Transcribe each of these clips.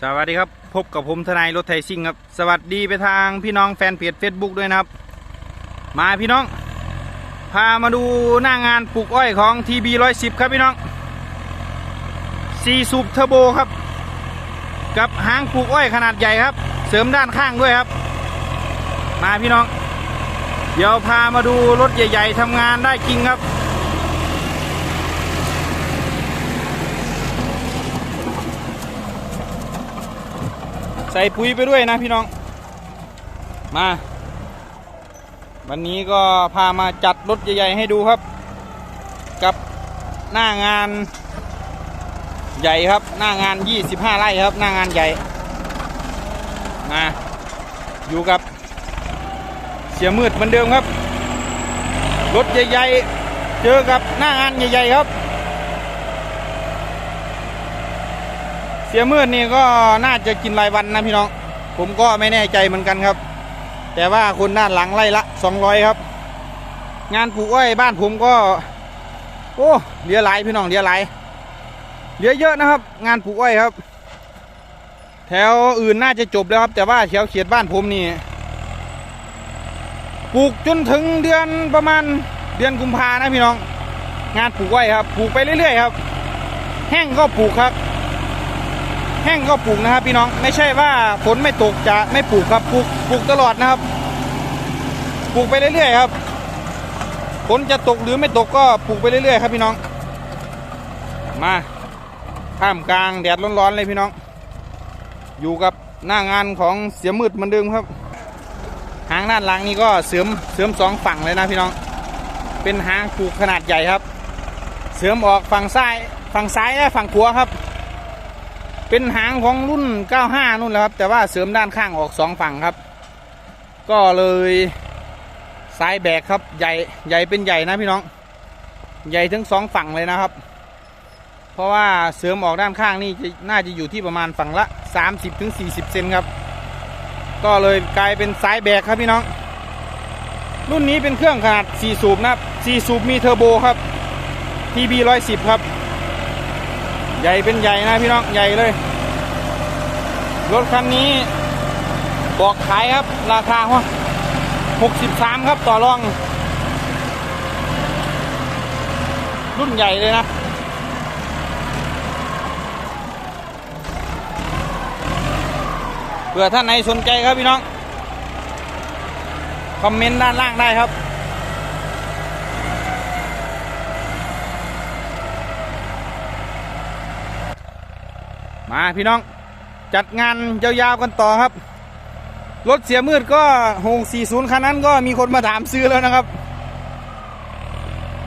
สวัสดีครับ พบกับผมทนายรถไทยซิ่งครับ สวัสดีไปทางพี่น้องแฟนเพจ Facebook ด้วยนะครับ มาพี่น้อง พามาดูหน้างานปลูกอ้อยของ TB 110 ครับพี่น้อง4สูบเทอร์โบครับ กับหางปลูกอ้อยขนาดใหญ่ครับ เสริมด้านข้างด้วยครับ มาพี่น้อง เดี๋ยวพามาดูรถใหญ่ ๆทำงานได้จริงครับ ใส่ปุ๋ยไปด้วยนะพี่น้อง มา วันนี้ก็พามาจัดรถใหญ่ๆให้ดูครับ กับหน้างานใหญ่ครับ หน้างาน 25 ไร่ครับ หน้างานใหญ่ มา อยู่กับ เสียมืดเหมือนเดิมครับ รถใหญ่ๆ เจอกับหน้างานใหญ่ๆครับ สียมืดนี่ก็น่าจะกินรายวันนะพี่น้อง ผมก็ไม่แน่ใจเหมือนกันครับ แต่ว่าคนด้านหลังไล่ละ200ครับ งานปลูกอ้อยบ้านผมก็ โอ้เหลือหลายพี่น้องเหลือหลายเหลือเยอะนะครับ งานปลูกอ้อยครับ แถวอื่นน่าจะจบแล้วครับ แต่ว่าแถวเขียดบ้านผมนี่ปลูกจนถึงเดือนประมาณเดือนกุมภานะพี่น้อง งานปลูกอ้อยครับปลูกไปเรื่อยๆครับ แห้งก็ปลูกครับ แห้งก็ปลูกนะครับ พี่น้องไม่ใช่ว่าฝนไม่ตกจะไม่ปลูกครับปลูกปลูกตลอดนะครับ ปลูกไปเรื่อยๆครับฝนจะตกหรือไม่ตกก็ปลูกไปเรื่อยๆครับพี่น้อง มาท่ามกลางแดดร้อนๆเลยพี่น้อง อยู่กับหน้างานของเสียมืดเหมือนเดิมครับหางด้านหลังนี่ก็เสริมเสริมสองฝั่งเลยนะพี่น้อง เป็นหางปลูกขนาดใหญ่ครับ เสริมออกฝั่งซ้ายฝั่งซ้ายและฝั่งขวาครับ เป็นหางของรุ่น 95 นู่นแหละครับ แต่ว่าเสริมด้านข้างออกสองฝั่งครับ ก็เลยซ้ายแบกครับใหญ่ใหญ่เป็นใหญ่นะพี่น้อง ใหญ่ทั้งสองฝั่งเลยนะครับ เพราะว่าเสริมออกด้านข้างนี่น่าจะอยู่ที่ประมาณฝั่งละ 30-40 เซนครับ ก็เลยกลายเป็นซ้ายแบกครับพี่น้อง รุ่นนี้เป็นเครื่องขนาด 4 สูบนะครับ 4 สูบมีเทอร์โบครับ TB 110 ครับ ใหญ่เป็นใหญ่นะพี่น้องใหญ่เลย รถคันนี้ บอกขายครับ ราคาว่า63ครับต่อรอง รุ่นใหญ่เลยนะเผื่อท่านไหนสนใจครับพี่น้อง คอมเมนต์ด้านล่างได้ครับ มาพี่น้องจัดงานยาวๆกันต่อครับ รถเสียมืดก็หง40 คันนั้นก็มีคนมาถามซื้อแล้วนะครับ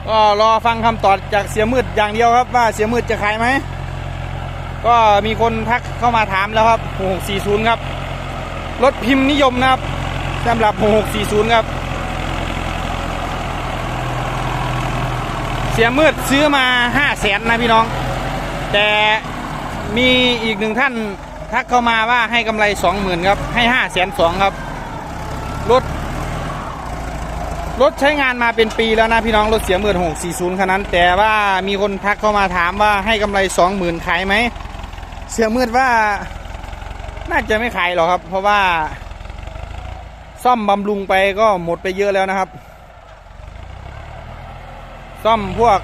ก็รอฟังคำตอบจากเสียมืดอย่างเดียวครับว่าเสียมืดจะขายไหม ก็มีคนทักเข้ามาถามแล้วครับ640 ครับ รถพิมพ์นิยมนะครับสำหรับ640 ครับ เสียมืดซื้อมา5 0 0แสนนะพี่น้อง แต่ มีอีกหนึ่งท่านทักเข้ามาว่าให้กำไร20,000ครับ ให้5 2 0 0 0ครับ รถ รถใช้งานมาเป็นปีแล้วนะพี่น้อง รถเสียหมื่นหกสี่ศูนย์คันนั้น แต่ว่ามีคนทักเข้ามาถามว่าให้กำไรสองหมื่นขายไหม เสียมืดว่า น่าจะไม่ขายหรอกครับ เพราะว่า ซ่อมบำรุงไปก็หมดไปเยอะแล้วนะครับ ซ่อมพวก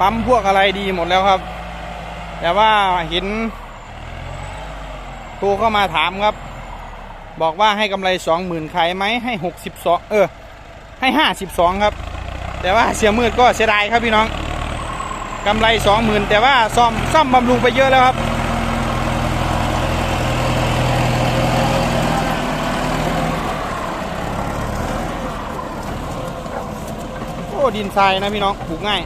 ปั๊มพวกอะไรดีหมดแล้วครับ แต่ว่าเห็นโทรเข้ามาถามครับ บอกว่าให้กำไรสองหมื่นขายไหมให้หกสิบสองเออ ให้ห้าสิบสองครับ แต่ว่าเสียมืดก็เสียดายครับพี่น้องกำไรสองหมื่นแต่ว่าซ่อมซ่อมบำรุงไปเยอะแล้วครับโอ้ดินทรายนะพี่น้องปลูกง่าย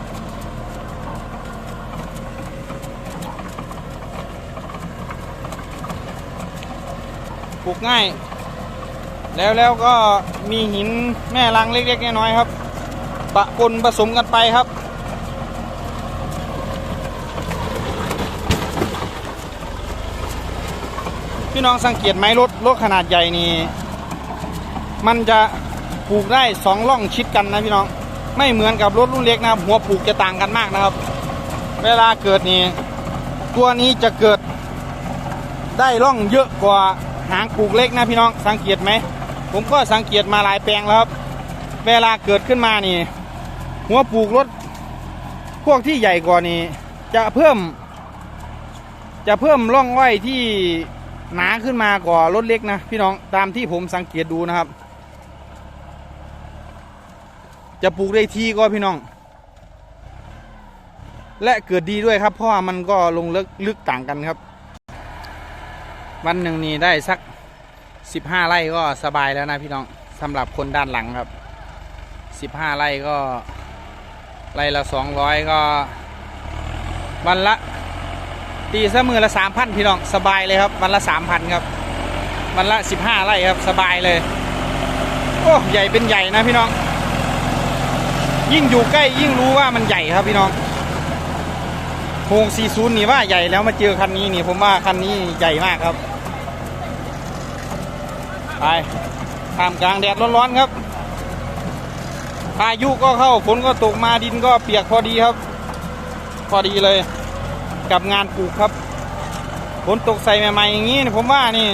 ปลูกง่าย แล้วแล้วก็มีหินแม่รังเล็กๆน้อยๆครับ ปะปนผสมกันไปครับพี่น้องสังเกตไหมรถรถขนาดใหญ่นี่มันจะปลูกได้สองร่องชิดกันนะพี่น้องไม่เหมือนกับรถรุ่นเล็กนะครับหัวปลูกจะต่างกันมากนะครับ เวลาเกิดนี่ตัวนี้จะเกิดได้ร่องเยอะกว่า หางปลูกเล็กนะพี่น้องสังเกตไหม ผมก็สังเกตมาหลายแปลงแล้วครับ เวลาเกิดขึ้นมานี่ หัวปลูกรถพวกที่ใหญ่กว่านี้ จะเพิ่ม จะเพิ่มร่องอ้อยที่หนาขึ้นมากว่ารถเล็กนะพี่น้องตามที่ผมสังเกตดูนะครับ จะปลูกได้ทีก็พี่น้อง และเกิดดีด้วยครับ เพราะว่ามันก็ลงลึกลึกต่างกันครับ วันหนึ่งนี่ได้สักสิบห้าไร่ก็สบายแล้วนะพี่น้องสำหรับคนด้านหลังครับสิบห้าไร่ก็ไร่ละสองร้อยก็ วันละตีซะมือละสามพันพี่น้องสบายเลยครับ วันละสามพันครับ วันละสิบห้าไร่ครับสบายเลยโอ้ใหญ่เป็นใหญ่นะพี่น้อง ยิ่งอยู่ใกล้ยิ่งรู้ว่ามันใหญ่ครับพี่น้องโฮง40นี่ว่าใหญ่แล้วมาเจอคันนี้นี่ผมว่าคันนี้ใหญ่มากครับ ไปท่ามกลางแดดร้อนๆครับพายุก็เข้าฝนก็ตกมาดินก็เปียกพอดีครับ พอดีเลย กับงานปลูกครับฝนตกใส่ใหม่ๆอย่างนี้นี่ผมว่านี่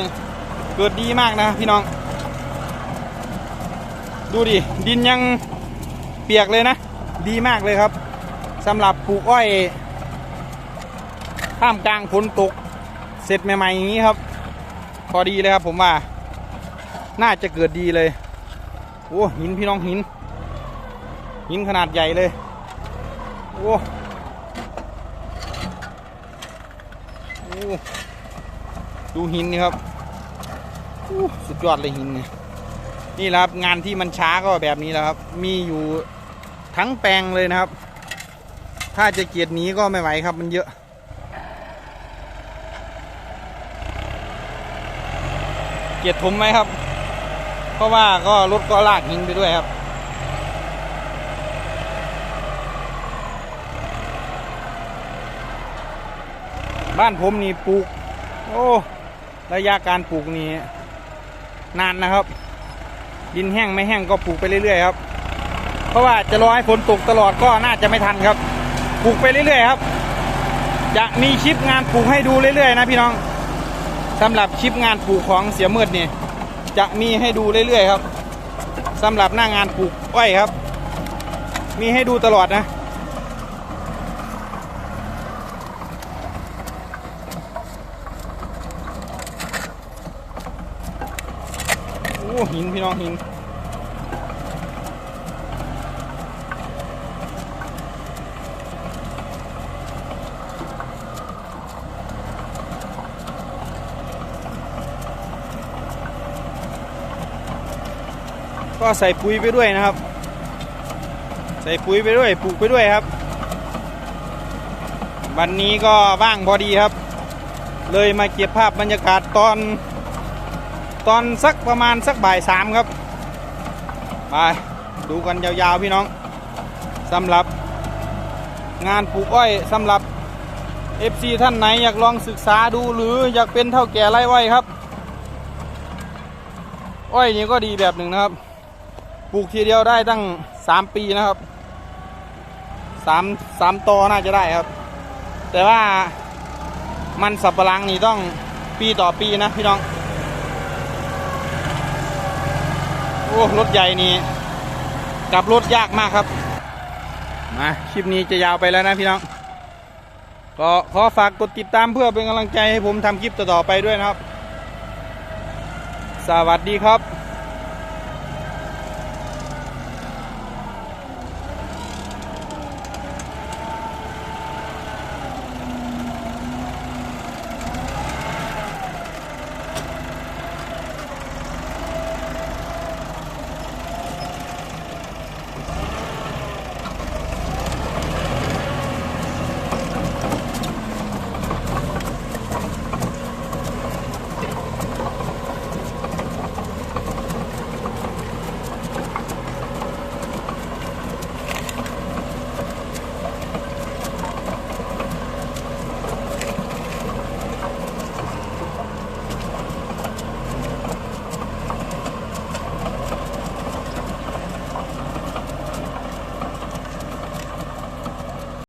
เกิดดีมากนะพี่น้อง ดูดิดินยังเปียกเลยนะ ดีมากเลยครับสำหรับปลูกอ้อยท่ามกลางฝนตกเสร็จใหม่ๆอย่างนี้ครับ พอดีเลยครับผมว่า น่าจะเกิดดีเลย โอ้หินพี่น้องหิน หินขนาดใหญ่เลย โอ้โอ้ดูหินนี่ครับโอ้สุดยอดเลยหินนี่นี่แหละครับงานที่มันช้าก็แบบนี้แหละครับ มีอยู่ทั้งแปลงเลยนะครับ ถ้าจะเกียดหนีก็ไม่ไหวครับมันเยอะเกียดถมไหมครับ เพราะว่าก็รถก็ลากหินไปด้วยครับ บ้านผมนี่ปลูก โอ้ระยะการปลูกนี่นานนะครับ ดินแห้งไม่แห้งก็ปลูกไปเรื่อยๆครับ เพราะว่าจะรอให้ฝนตกตลอดก็น่าจะไม่ทันครับ ปลูกไปเรื่อยๆครับจะมีคลิปงานปลูกให้ดูเรื่อยๆนะพี่น้องสำหรับคลิปงานปลูกของเสียมืดนี่ จะมีให้ดูเรื่อยๆครับสำหรับหน้างานปลูกอ้อยครับ มีให้ดูตลอดนะ โอ้หินพี่น้องหิน ก็ใส่ปุ๋ยไปด้วยนะครับ ใส่ปุ๋ยไปด้วยปลูกไปด้วยครับ วันนี้ก็ว่างพอดีครับ เลยมาเก็บภาพบรรยากาศตอน ตอนสักประมาณสักบ่ายสามครับไปดูกันยาวๆพี่น้องสำหรับ งานปลูกอ้อยสำหรับ FC ท่านไหนอยากลองศึกษาดูหรืออยากเป็นเท่าแก่ไร่อ้อยครับ อ้อยนี่ก็ดีแบบหนึ่งนะครับ ปลูกทีเดียวได้ตั้งสามปีนะครับสามสามตอน่าจะได้ครับ แต่ว่ามันสับปะรังนี่ต้องปีต่อปีนะพี่น้อง โอ้รถใหญ่นี่กับรถยากมากครับ มาคลิปนี้จะยาวไปแล้วนะพี่น้อง ก็ขอฝากกดติดตามเพื่อเป็นกำลังใจให้ผมทำคลิปต่อๆไปด้วยนะครับ สวัสดีครับ